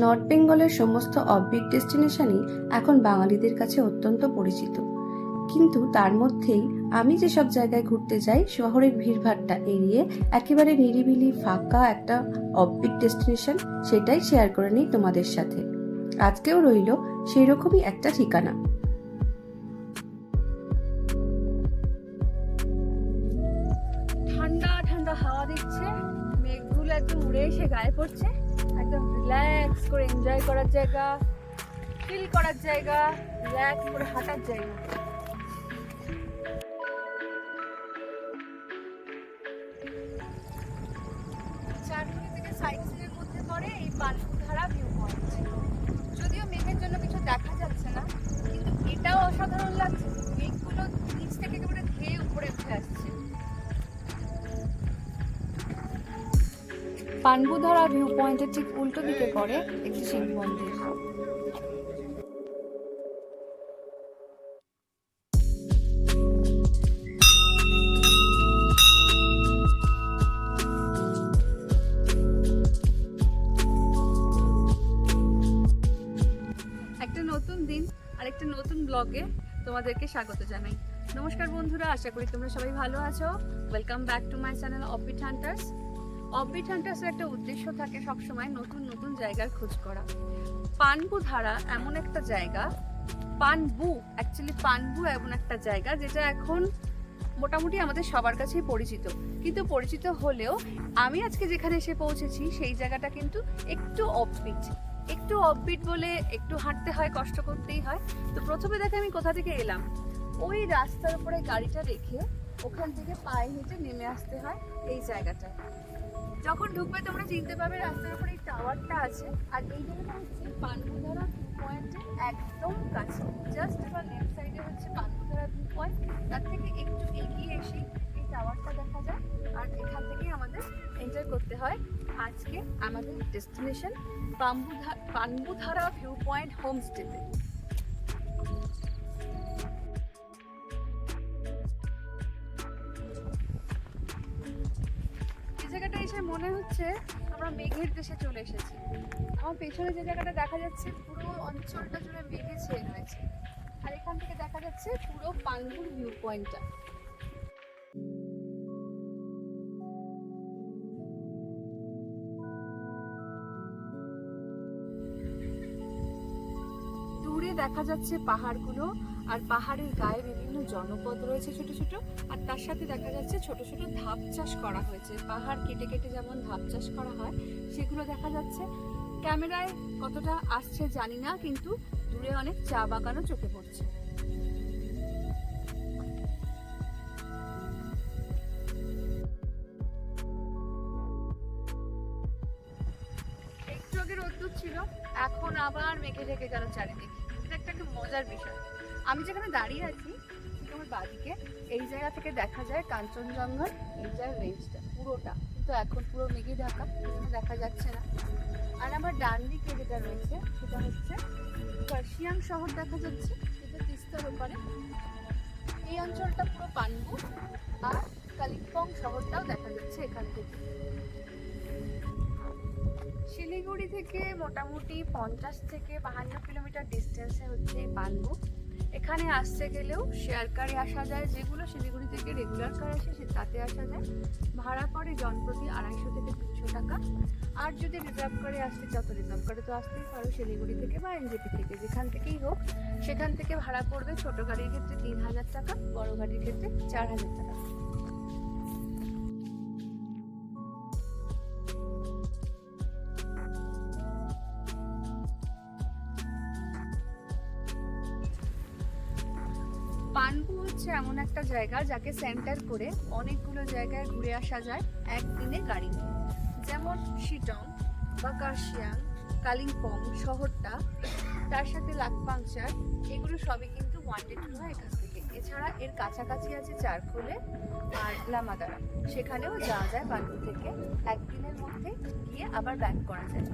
North বেঙ্গলের সমস্ত offbeat ডেস্টিনেশনই এখন বাঙালিদের কাছে অত্যন্ত পরিচিত। কিন্তু তার মধ্যেই আমি যেসব জায়গায় ঘুরতে যাই, শহরের ভিড়ভাট্টা এড়িয়ে একেবারে নিরিবিলি ফাঁকা একটা অফবিট ডেস্টিনেশন সেটাই শেয়ার করে নিই তোমাদের সাথে। আজকেও রইল সেই রকমই একটা ঠিকানা। ঠান্ডা ঠান্ডা হাওয়া দিচ্ছে, মেঘগুলো একদম উড়ে এসে গায়ে পড়ছে। একদম রিল্যাক্স করে এনজয় করার জায়গা ফিল করার জায়গা রিল্যাক্স করে হাঁটার জায়গা। পানবুধারা ভিউ পয়েন্টের ঠিক উল্টো দিকে পড়ে একটি শিব মন্দির। একটা নতুন দিন আর একটা নতুন ব্লগে তোমাদেরকে স্বাগত জানাই। নমস্কার বন্ধুরা, আশা করি তোমরা সবাই ভালো আছো। Welcome back to my channel offbeat hunters offbeat হান্টার্সের একটা উদ্দেশ্য থাকে সবসময় নতুন নতুন জায়গার খোঁজ করা। পানবু ধারা এমন একটা জায়গা, পানবু অ্যাকচুয়ালি পানবু এমন একটা জায়গা যেটা এখন মোটামুটি আমাদের সবার কাছেই পরিচিত। কিন্তু পরিচিত হলেও আমি আজকে যেখানে এসে পৌঁছেছি সেই জায়গাটা কিন্তু একটু অফবিট একটু অফবিট বলে একটু হাঁটতে হয়, কষ্ট করতেই হয়। তো প্রথমে দেখে আমি কোথা থেকে এলাম? ওই রাস্তার উপরে গাড়িটা রেখে ওখান থেকে পায়ে হেঁটে নেমে আসতে হয় এই জায়গাটায়। যখন ঢুকবে তোমরা চিনতে পারবে রাস্তার উপরে এই টাওয়ারটা আছে, আর এই জায়গাটা হচ্ছে পানকুধারা ভিউ পয়েন্টের একদম কাছে। জাস্ট এবার লেফট সাইডে হচ্ছে পানকুধারা ভিউ পয়েন্ট তার থেকে একটু এগিয়ে এসে এই টাওয়ারটা দেখা যায়, আর এখান থেকেই আমাদের এন্টার করতে হয় আজকে আমাদের ডেস্টিনেশন পাম্বুধা পানবুধারা ভিউ পয়েন্ট হোমস্টেতে জায়গাটা এসে মনে হচ্ছে আমরা মেঘের দেশে চলে এসেছি। আমার পেছনে যে জায়গাটা দেখা যাচ্ছে, পুরো অঞ্চলটা জুড়ে মেঘে ছেয়ে রয়েছে। আর এখান থেকে দেখা যাচ্ছে পুরো পাঙ্গুর ভিউ পয়েন্টটা দূরে দেখা যাচ্ছে পাহাড়গুলো, আর পাহাড়ের গায়ে বিভিন্ন জনপদ রয়েছে ছোট ছোট, আর তার সাথে দেখা যাচ্ছে ছোট ছোট ধাপ চাষ করা হয়েছে। পাহাড় কেটে কেটে যেমন ধাপ চাষ করা হয়, সেগুলো দেখা যাচ্ছে। ক্যামেরায় কতটা আসছে জানি না, কিন্তু দূরে অনেক চা বাগানও চোখে পড়ছে। একটু আগে রোদ্দুর ছিল, এখন আবার মেঘে ঢেকে গেল চারিদিক। মজার বিষয়। আমি যেখানে দাঁড়িয়ে আছি ঠিক আমার বাদিকে, এই জায়গা থেকে দেখা যায় কাঞ্চনজঙ্ঘার এই এইটার রেঞ্জটা পুরোটা। কিন্তু এখন পুরো মেঘে ঢাকা দেখা যাচ্ছে না। আর আমার ডান দিকে যেটা রয়েছে, সেটা হচ্ছে পার্সিয়াং শহর দেখা যাচ্ছে, এটা তিস্তার ওপারে। এই অঞ্চলটা পুরো পানবু আর কালিম্পং শহরটাও দেখা যাচ্ছে এখান থেকে। শিলিগুড়ি থেকে মোটামুটি পঞ্চাশ থেকে বাহান্ন কিলোমিটার ডিস্টেন্সে হচ্ছে এই পানবু। এখানে আসতে গেলেও শেয়ার কারে আসা যায়, যেগুলো শিলিগুড়ি থেকে রেগুলার কার আসে সে তাতে আসা যায়। ভাড়া পড়ে জনপ্রতি আড়াইশো থেকে তিনশো টাকা। আর যদি রিজার্ভ করে আসতে চাও, তো রিজার্ভ করে তো আসতেই পারো শিলিগুড়ি থেকে বা এনজেপি থেকে, যেখান থেকেই হোক। সেখান থেকে ভাড়া পড়বে ছোটো গাড়ির ক্ষেত্রে তিন হাজার টাকা, বড় গাড়ির ক্ষেত্রে চার হাজার টাকা। একটা জায়গা যাকে সেন্টার করে অনেকগুলো জায়গায় ঘুরে আসা যায় একদিনে গাড়ি নিয়ে। যেমন শিটং বা কার্শিয়াং, কালিম্পং শহরটা, তার সাথে লাকপাংচার এগুলো সবই কিন্তু ওয়ান্টেড টু হয় এখান থেকে। এছাড়া এর কাছাকাছি আছে চারখোলে আর লামাদারা। সেখানেও যাওয়া যায় পানপু থেকে। একদিনের মধ্যে গিয়ে আবার ব্যাক করা যায়।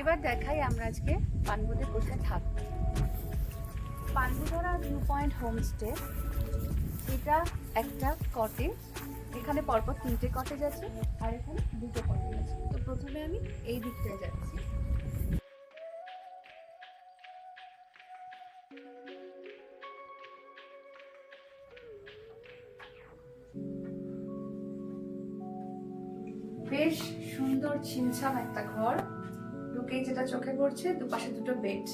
এবার দেখাই আমরা আজকে পানবুদে কোথায় থাকব পানবুধরা ভিউ পয়েন্ট হোমস্টে, এটা একটা কটেজ এখানে পরপর তিনটে কটেজ আছে, আর এখানে দুটো কটেজ আছে। তো প্রথমে আমি এই দিকটায় যাচ্ছি। বেশ সুন্দর ছিমছাম একটা ঘর। ঢুকেই যেটা চোখে পড়ছে, দুপাশে দুটো বেড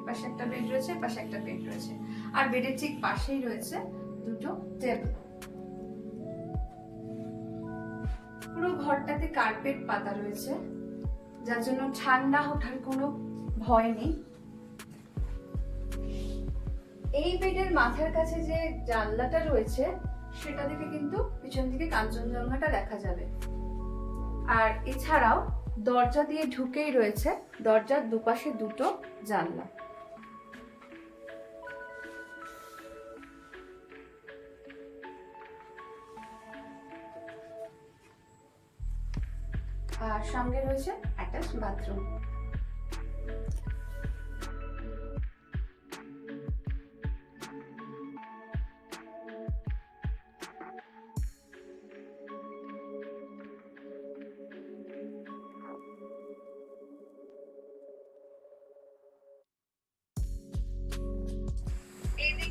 এপাশে একটা বেড রয়েছে, এপাশে একটা বেড রয়েছে। আর বেডের ঠিক পাশেই রয়েছে দুটো টেবিল পুরো ঘরটাতে কার্পেট পাতা রয়েছে, যার জন্য ঠান্ডা ওঠার কোনো ভয় নেই। এই বেডের মাথার কাছে যে জানলাটা রয়েছে, সেটা থেকে কিন্তু পিছন দিকে কাঞ্চনজঙ্ঘাটা দেখা যাবে। আর এছাড়াও দরজা দিয়ে ঢুকেই রয়েছে দরজার দুপাশে দুটো জানলা। আর সঙ্গে রয়েছে অ্যাটাচ বাথরুম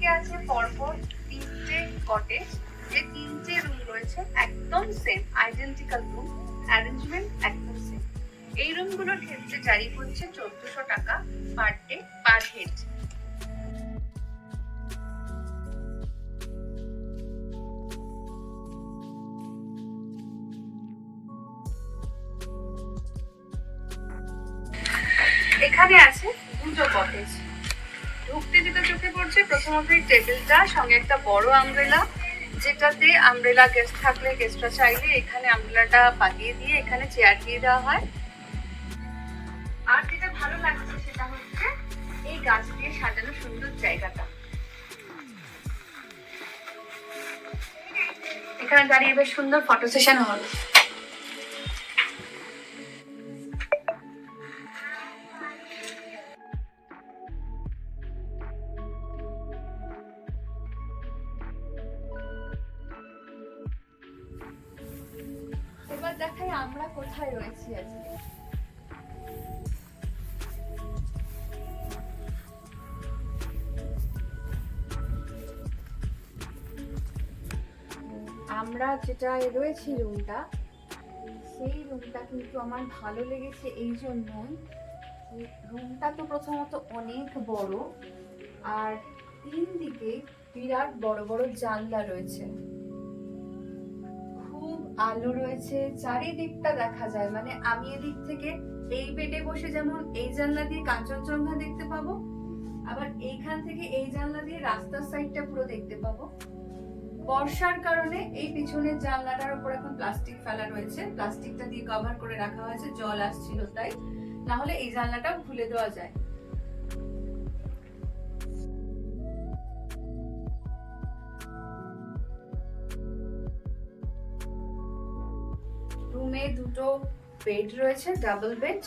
এইদিকে আছে, পরপর তিনটে কটেজ যে তিনটে রুম রয়েছে একদম সেম আইডেন্টিক্যাল রুম অ্যারেঞ্জমেন্ট একদম সেম এই রুমগুলোর ক্ষেত্রে জারি হচ্ছে চোদ্দশো টাকা পার ডে পার হেড এখানে আছে দুটো কটেজ যেটা চোখে পড়ছে। প্রথমত এই টেবিলটা, সঙ্গে একটা বড় আমব্রেলা যেটাতে আমব্রেলা গেস্ট থাকলে গেস্টরা চাইলে এখানে আমব্রেলাটা পাতিয়ে দিয়ে এখানে চেয়ার দিয়ে দেওয়া হয়। আর যেটা ভালো লাগছে সেটা হচ্ছে এই গাছ দিয়ে সাজানো সুন্দর জায়গাটা। এখানে দাঁড়িয়ে বেশ সুন্দর ফটো সেশন হলো। এবার দেখাই আমরা কোথায় রয়েছি আজকে। আমরা যেটা রয়েছি রুমটা, সেই রুমটা কিন্তু আমার ভালো লেগেছে এই জন্যই। রুমটা তো প্রথমত অনেক বড়, আর তিন দিকে বিরাট বড় বড় জানলা রয়েছে। আলো রয়েছে, চারিদিকটা দেখা যায়। মানে আমি এদিক থেকে এই বেডে বসে যেমন এই জানলা দিয়ে কাঞ্চনজঙ্ঘা দেখতে পাবো, আবার এইখান থেকে এই জানলা দিয়ে রাস্তার সাইডটা পুরো দেখতে পাবো। বর্ষার কারণে এই পিছনের জানলাটার উপর এখন প্লাস্টিক ফেলা রয়েছে। প্লাস্টিকটা দিয়ে কভার করে রাখা হয়েছে, জল আসছিল তাই। না হলে এই জানলাটা খুলে দেওয়া যায়। রুমে দুটো বেড রয়েছে ডাবল বেড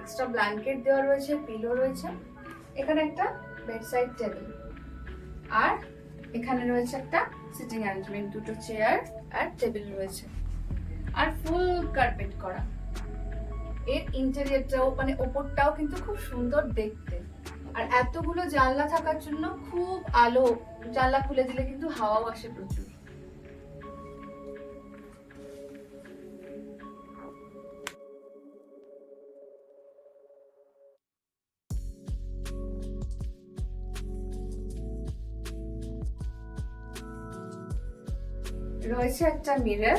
এক্সট্রা ব্ল্যাঙ্কেট দেওয়া রয়েছে পিলো রয়েছে, এখানে একটা বেড সাইড টেবিল আর এখানে রয়েছে একটা সিটিং অ্যারেঞ্জমেন্ট দুটো চেয়ার আর টেবিল রয়েছে আর ফুল কার্পেট করা। এর ইন্টেরিয়রটাও মানে ওপরটাও কিন্তু খুব সুন্দর দেখতে। আর এতগুলো জানলা থাকার জন্য খুব আলো, জানলা খুলে দিলে কিন্তু হাওয়াও আসে প্রচুর। রয়েছে একটা মিরার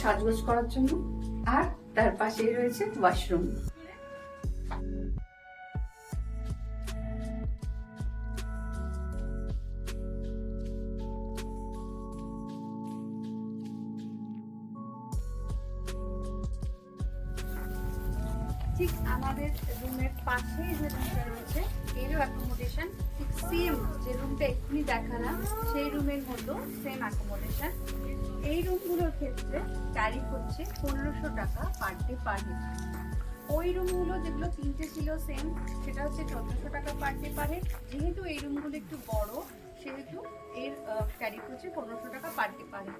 সাজগোজ করার জন্য। আর তার পাশেই রয়েছে ওয়াশরুম ঠিক আমাদের রুমের পাশেই যে রুমটা রয়েছে, এরও অ্যাকোমোডেশন ঠিক সেম যে রুমটা এক্ষুনি দেখালাম, সেই রুমের মতো সেম অ্যাকোমোডেশন এই রুমগুলোর ক্ষেত্রে ট্যারিফ হচ্ছে পনেরোশো টাকা পার ডে পার হেড ওই রুমগুলো যেগুলো তিনটে ছিল সেম সেটা হচ্ছে চোদ্দোশো টাকা পার ডে পারে যেহেতু এই রুমগুলো একটু বড় সেহেতু এর ট্যারিফ হচ্ছে পনেরোশো টাকা পার ডে পারে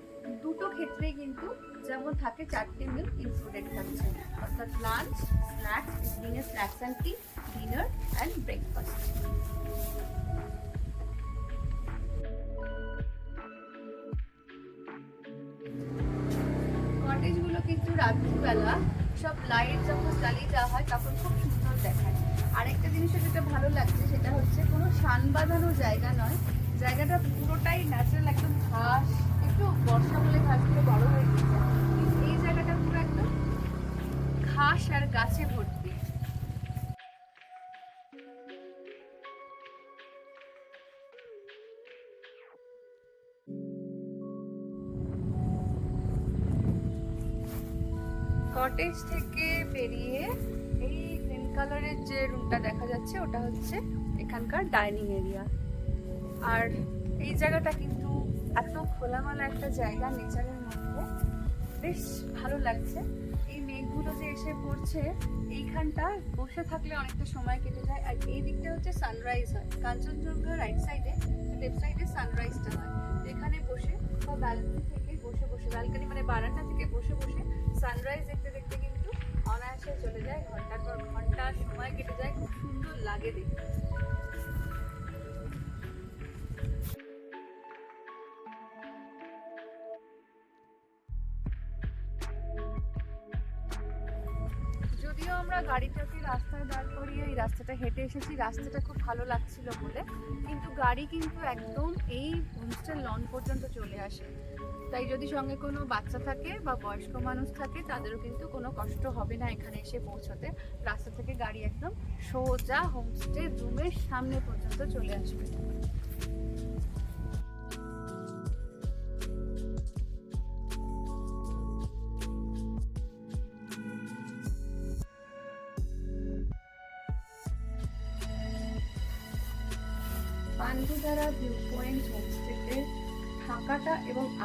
দুটো ক্ষেত্রে কিন্তু যেমন থাকে চারটে মিল ইনক্লুডেড থাকছে। অর্থাৎ lunch snacks ইভিনিংয়ে snacks and tea dinner and breakfast কটেজগুলো কিন্তু রাত্রিবেলা সব লাইট যখন জ্বালিয়ে দেওয়া হয়, তখন খুব সুন্দর দেখায়। আরেকটা জিনিস যেটা ভালো লাগছে, সেটা হচ্ছে কোনো সান বাঁধানো জায়গা নয়। জায়গাটা পুরোটাই ন্যাচারাল একদম ঘাস, একটু বর্ষা বলে ঘাসগুলো বড় হয়ে গেছে এই জায়গাটা পুরো একদম ঘাস আর গাছে ভর্তি। কটেজ থেকে বেরিয়ে এই গ্রিন কালারের যে রুমটা দেখা যাচ্ছে, ওটা হচ্ছে এখানকার ডাইনিং এরিয়া আর এই জায়গাটা কিন্তু এত খোলামেলা একটা জায়গা নেচারের মধ্যে। বেশ ভালো লাগছে। এই মেঘগুলো যে এসে পড়ছে, এইখানটা বসে থাকলে অনেকটা সময় কেটে যায়। আর এই দিকটা হচ্ছে সানরাইজ হয়। কাঞ্চনজঙ্ঘা রাইট সাইডে লেফট সাইডে সানরাইজটা হয়। এখানে বসে বা ব্যালকনি থেকে বসে বসে ব্যালকনি মানে বারান্দা থেকে বসে বসে সানরাইজ দেখতে দেখতে কিন্তু অনায়াসে চলে যায়। ঘণ্টার পর ঘণ্টা সময় কেটে যায়। খুব সুন্দর লাগে দেখতে। আমরা গাড়িটাকে রাস্তায় দাঁড় করিয়ে এই রাস্তাটা হেঁটে এসেছি। রাস্তাটা খুব ভালো লাগছিল বলে। কিন্তু গাড়ি কিন্তু একদম এই হোমস্টের লন পর্যন্ত চলে আসে। তাই যদি সঙ্গে কোনো বাচ্চা থাকে বা বয়স্ক মানুষ থাকে, তাদেরও কিন্তু কোনো কষ্ট হবে না এখানে এসে পৌঁছতে। রাস্তা থেকে গাড়ি একদম সোজা হোমস্টে রুমের সামনে পর্যন্ত চলে আসবে।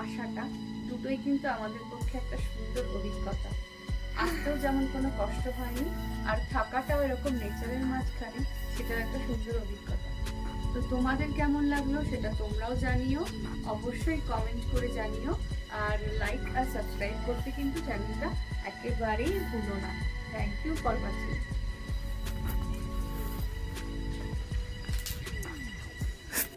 আসাটা দুটোই কিন্তু আমাদের পক্ষে একটা সুন্দর অভিজ্ঞতা। আসতেও যেমন কোনো কষ্ট হয়নি, আর থাকাটাও এরকম নেচারের মাঝখানে, সেটাও একটা সুন্দর অভিজ্ঞতা। তো তোমাদের কেমন লাগল সেটা তোমরাও জানিও, অবশ্যই কমেন্ট করে জানিও, আর লাইক আর সাবস্ক্রাইব করতে কিন্তু চ্যানেলটা একেবারেই ভুলো না। Thank you for watching